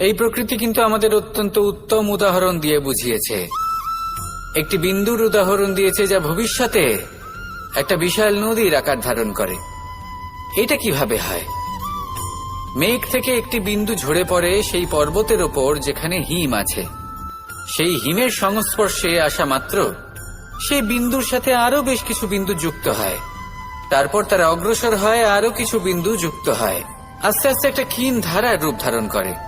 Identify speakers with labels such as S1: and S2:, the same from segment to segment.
S1: এই প্রকৃতি কিন্তু আমাদের অত্যন্ত উত্তম উদাহরণ দিয়ে বুঝিয়েছে। একটি বিন্দুর উদাহরণ দিয়েছে যা ভবিষ্যতে একটা বিশাল নদীর আকার ধারণ করে। এটা কীভাবে হয়? মেঘ থেকে একটি বিন্দু ঝরে পড়ে সেই পর্বতের ওপর যেখানে হিম আছে। সেই হিমের সংস্পর্শে আসা মাত্র সেই বিন্দুর সাথে আরও বেশ কিছু বিন্দু যুক্ত হয়। তারপর তারা অগ্রসর হয় আরও কিছু বিন্দু যুক্ত হয়। আস্তে আস্তে একটা ক্ষীণ ধারার রূপ ধারণ করে।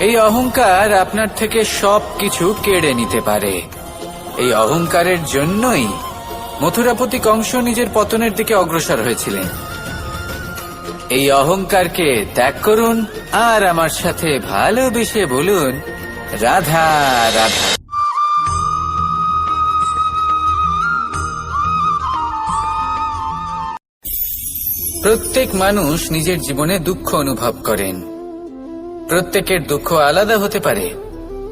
S1: এই অহংকার আপনার থেকে সব কিছু কেড়ে নিতে পারে। এই অহংকারের জন্যই মথুরাপতি কংস নিজের পতনের দিকে অগ্রসর হয়েছিলেন। এই অহংকারকে ত্যাগ করুন আর আমার সাথে ভালোবেসে বলুন, রাধা রাধা। প্রত্যেক মানুষ নিজের জীবনে দুঃখ অনুভব করেন। প্রত্যেকের দুঃখ আলাদা হতে পারে।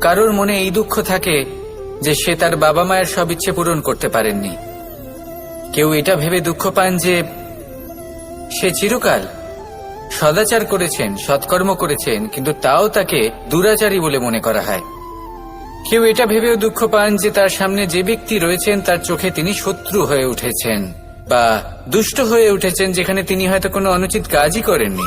S1: কারোর মনে এই দুঃখ থাকে যে সে তার বাবা মায়ের সব ইচ্ছে পূরণ করতে পারেননি। কেউ এটা ভেবে দুঃখ পান যে সে চিরকাল সদাচার করেছেন, সৎকর্ম করেছেন, কিন্তু তাও তাকে দুরাচারী বলে মনে করা হয়। কেউ এটা ভেবেও দুঃখ পান যে তার সামনে যে ব্যক্তি রয়েছেন, তার চোখে তিনি শত্রু হয়ে উঠেছেন বা দুষ্ট হয়ে উঠেছেন, যেখানে তিনি হয়তো কোনো অনুচিত কাজই করেননি।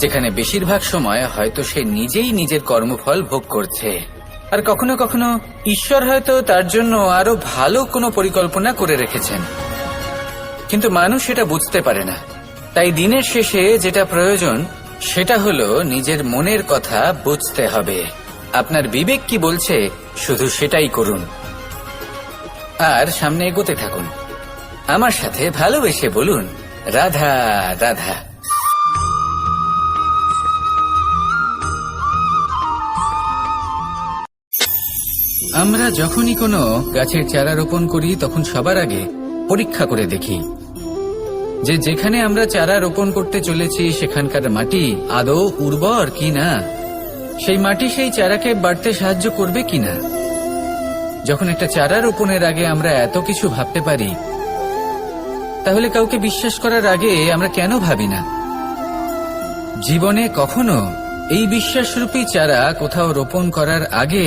S1: যেখানে বেশিরভাগ সময় হয়তো সে নিজেই নিজের কর্মফল ভোগ করছে। আর কখনো কখনো ঈশ্বর হয়তো তার জন্য আরও ভালো কোনো পরিকল্পনা করে রেখেছেন। কিন্তু মানুষ সেটা বুঝতে পারে না। তাই দিনের শেষে যেটা প্রয়োজন, সেটা হলো নিজের মনের কথা বুঝতে হবে। আপনার বিবেক কি বলছে, শুধু সেটাই করুন। আর সামনে এগোতে থাকুন। আমার সাথে ভালোবেসে বলুন, রাধা রাধা। আমরা যখনই কোনো গাছের চারা রোপণ করি, তখন সবার আগে পরীক্ষা করে দেখি যে যেখানে আমরা চারা রোপণ করতে চলেছি, সেখানকার মাটি আদৌ উর্বর কি না সেই মাটি সেই চারাকে বাড়তে সাহায্য করবে কিনা? যখন একটা চারা রোপণের আগে আমরা এত কিছু ভাবতে পারি, তাহলে কাউকে বিশ্বাস করার আগে আমরা কেন ভাবি না? জীবনে কখনো এই বিশ্বাসরূপী চারা কোথাও রোপণ করার আগে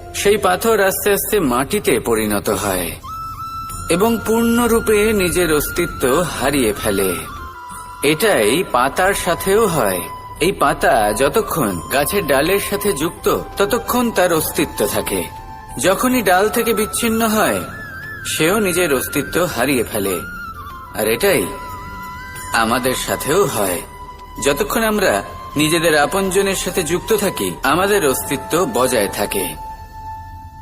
S1: সেই পাথর আস্তে আস্তে মাটিতে পরিণত হয় এবং পূর্ণরূপে নিজের অস্তিত্ব হারিয়ে ফেলে। এটাই পাতার সাথেও হয়। এই পাতা যতক্ষণ গাছের ডালের সাথে যুক্ত, ততক্ষণ তার অস্তিত্ব থাকে। যখনই ডাল থেকে বিচ্ছিন্ন হয়, সেও নিজের অস্তিত্ব হারিয়ে ফেলে। আর এটাই আমাদের সাথেও হয়। যতক্ষণ আমরা নিজেদের আপনজনের সাথে যুক্ত থাকি, আমাদের অস্তিত্ব বজায় থাকে।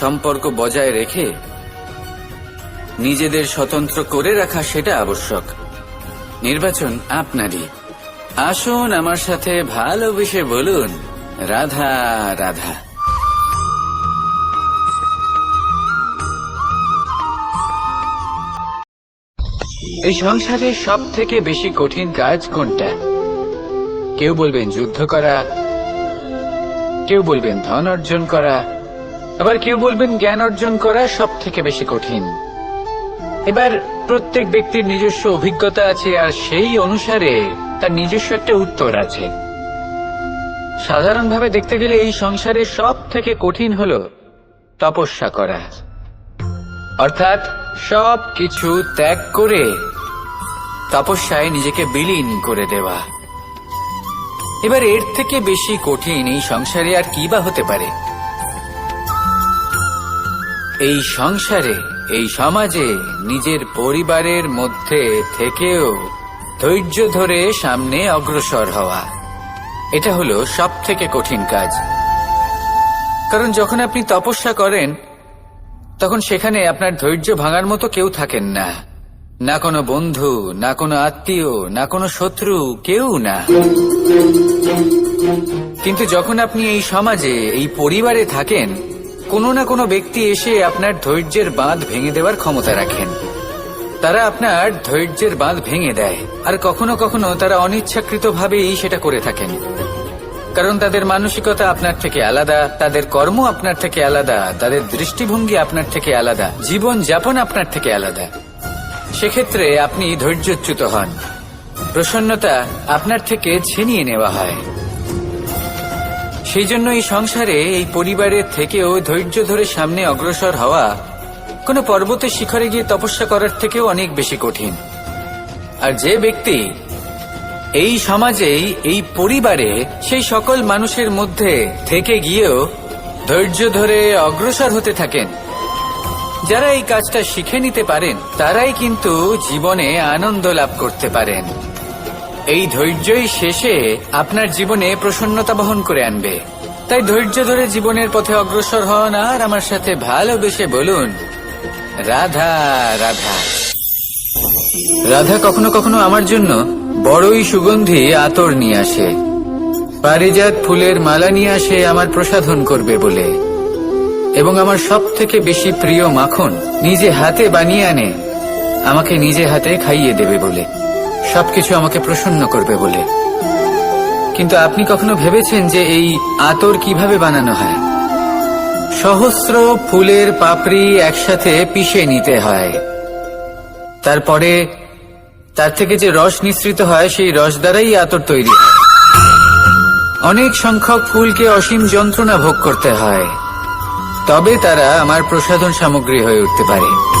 S1: সম্পর্ক বজায় রেখে নিজেদের স্বতন্ত্র করে রাখা সেটা আবশ্যক। নির্বাচন আপনারই। আসুন আমার সাথে ভালোবেসে বলুন। রাধা রাধা। এই সংসারে সব থেকে বেশি কঠিন কাজ কোনটা? কেউ বলবেন যুদ্ধ করা, কেউ বলবেন ধন অর্জন করা আবার কেউ বলবেন জ্ঞান অর্জন করা সব থেকে বেশি কঠিন। এবার প্রত্যেক ব্যক্তির নিজস্ব অভিজ্ঞতা আছে আর সেই অনুসারে তার নিজস্ব একটা উত্তর আছে। সাধারণভাবে দেখতে গেলে এই সংসারে সব থেকে কঠিন হল তপস্যা করা। অর্থাৎ সব কিছু ত্যাগ করে তপস্যায় নিজেকে বিলীন করে দেওয়া। এবার এর থেকে বেশি কঠিন এই সংসারে আর কি বা হতে পারে? এই সংসারে, এই সমাজে, নিজের পরিবারের মধ্যে থেকেও ধৈর্য ধরে সামনে অগ্রসর হওয়া। এটা হলো সব থেকে কঠিন কাজ। কারণ যখন আপনি তপস্যা করেন, তখন সেখানে আপনার ধৈর্য ভাঙার মতো কেউ থাকেন না। না কোনো বন্ধু, না কোনো আত্মীয়, না কোনো শত্রু, কেউ না। কিন্তু যখন আপনি এই সমাজে, এই পরিবারে থাকেন কোনো না কোনো ব্যক্তি এসে আপনার ধৈর্যের বাঁধ ভেঙে দেওয়ার ক্ষমতা রাখেন। তারা আপনার ধৈর্যের বাঁধ ভেঙে দেয়, আর কখনো কখনো তারা অনিচ্ছাকৃতভাবেই সেটা করে থাকেন। কারণ তাদের মানসিকতা আপনার থেকে আলাদা, তাদের কর্ম আপনার থেকে আলাদা, তাদের দৃষ্টিভঙ্গি আপনার থেকে আলাদা, জীবন যাপন আপনার থেকে আলাদা। সেক্ষেত্রে আপনি ধৈর্যচ্যুত হন। প্রসন্নতা আপনার থেকে ছিনিয়ে নেওয়া হয়। সেই জন্য এই সংসারে এই পরিবারের থেকেও ধৈর্য ধরে সামনে অগ্রসর হওয়া কোনো পর্বতের শিখরে গিয়ে তপস্যা করার থেকেও অনেক বেশি কঠিন। আর যে ব্যক্তি এই সমাজেই, এই পরিবারে, সেই সকল মানুষের মধ্যে থেকে গিয়েও ধৈর্য ধরে অগ্রসর হতে থাকেন। যারা এই কাজটা শিখে নিতে পারেন, তারাই কিন্তু জীবনে আনন্দ লাভ করতে পারেন। এই ধৈর্যই শেষে আপনার জীবনে প্রসন্নতা বহন করে আনবে। তাই ধৈর্য ধরে জীবনের পথে অগ্রসর হন আর আমার সাথে ভালোবেসে বলুন, রাধা রাধা। রাধা কখনো কখনো আমার জন্য বড়ই সুগন্ধি আতর নিয়ে আসে। পারিজাত ফুলের মালা নিয়ে আসে আমার প্রসাধন করবে বলে। এবং আমার সব থেকে বেশি প্রিয় মাখন নিজে হাতে বানিয়ে আনে, আমাকে নিজে হাতে খাইয়ে দেবে বলে। সবকিছু আমাকে প্রসন্ন করবে বলে। কিন্তু আপনি কখনো ভেবেছেন যে এই আতর কীভাবে বানানো হয়? সহস্র ফুলের পাপড়ি একসাথে পিষে নিতে হয়। তারপরে তার থেকে যে রস নিঃসৃত হয়, সেই রস দ্বারাই আতর তৈরি হয়। অনেক সংখ্যক ফুলকে অসীম যন্ত্রণা ভোগ করতে হয়। তবে তারা আমার প্রসাধন সামগ্রী হয়ে উঠতে পারে।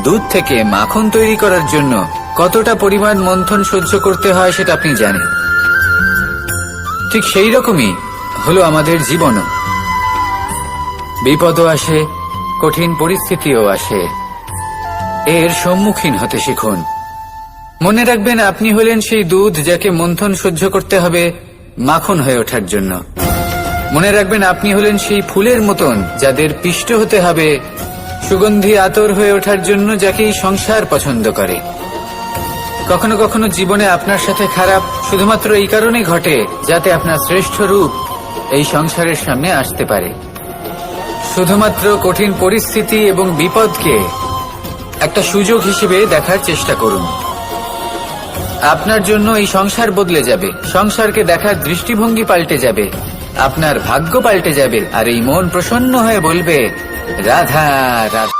S1: দুধ থেকে মাখন তৈরি করার জন্য কতটা পরিমাণ মন্থন সহ্য করতে হয় সেটা আপনি জানেন। ঠিক সেই রকমই হলো আমাদের জীবনও। বিপদও আসে, কঠিন পরিস্থিতিও আসে। এর সম্মুখীন হতে শিখুন। মনে রাখবেন, আপনি হলেন সেই দুধ যাকে মন্থন সহ্য করতে হবে মাখন হয়ে ওঠার জন্য। মনে রাখবেন, আপনি হলেন সেই ফুলের মতন যাদের পিষ্ট হতে হবে, সুগন্ধি আতর হয়ে ওঠার জন্য যাকে এই সংসার পছন্দ করে। কখনো কখনো জীবনে আপনার সাথে খারাপ শুধুমাত্র এই কারণে ঘটে যাতে আপনার শ্রেষ্ঠ রূপ এই সংসারের সামনে আসতে পারে। শুধুমাত্র কঠিন পরিস্থিতি এবং বিপদকে একটা সুযোগ হিসেবে দেখার চেষ্টা করুন। আপনার জন্য এই সংসার বদলে যাবে। সংসারকে দেখার দৃষ্টিভঙ্গি পাল্টে যাবে। আপনার ভাগ্য পাল্টে যাবে। আর এই মন প্রসন্ন হয়ে বলবে, রাধা রাধা।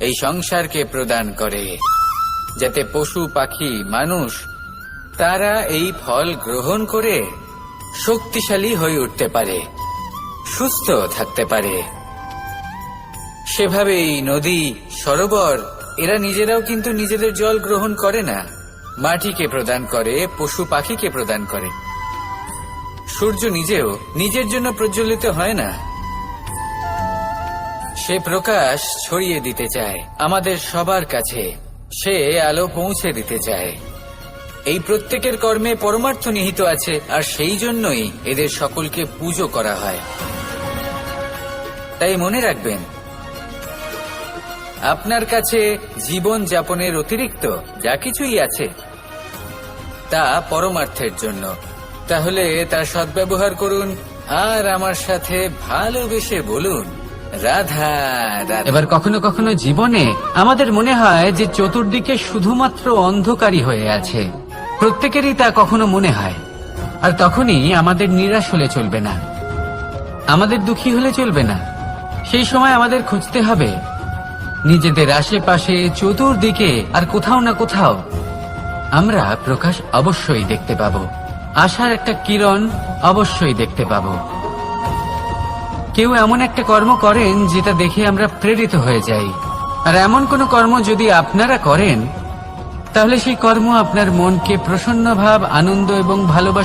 S1: এই সংসারকে প্রদান করে, যাতে পশু, পাখি, মানুষ তারা এই ফল গ্রহণ করে শক্তিশালী হয়ে উঠতে পারে, সুস্থ থাকতে পারে। সেভাবেই নদী, সরোবর, এরা নিজেরাও কিন্তু নিজেদের জল গ্রহণ করে না। মাটিকে প্রদান করে, পশু, পাখিকে প্রদান করে। সূর্য নিজেও নিজের জন্য প্রজ্বলিত হয় না। সে প্রকাশ ছড়িয়ে দিতে চায় আমাদের সবার কাছে। সে আলো পৌঁছে দিতে চায়। এই প্রত্যেকের কর্মে পরমার্থ নিহিত আছে, আর সেই জন্যই এদের সকলকে পুজো করা হয়। তাই মনে রাখবেন, আপনার কাছে জীবন যাপনের অতিরিক্ত যা কিছুই আছে, তা পরমার্থের জন্য। তাহলে তার সদ্ব্যবহার করুন, আর আমার সাথে ভালোবেসে বলুন।
S2: এবার কখনো কখনো জীবনে আমাদের মনে হয় যে চতুর্দিকে শুধুমাত্র অন্ধকারই হয়ে আছে। প্রত্যেকেরই তা কখনো মনে হয়। আর তখনই আমাদের নিরাশ হলে চলবে না। আমাদের দুঃখী হলে চলবে না। সেই সময় আমাদের খুঁজতে হবে, নিজেদের আশেপাশে, চতুর্দিকে, আর কোথাও না কোথাও। আমরা প্রকাশ অবশ্যই দেখতে পাবো। আশার একটা কিরণ অবশ্যই দেখতে পাবো। কেউ এমন একটা কর্ম করেন যেটা দেখে আমরা প্রেরিত হয়ে যাই। আর এমন কোনো কর্ম যদি আপনারা করেন, তাহলে সেই কর্ম আপনার মনকে প্রসন্ন ভাব, আনন্দ এবং ভালোবাসা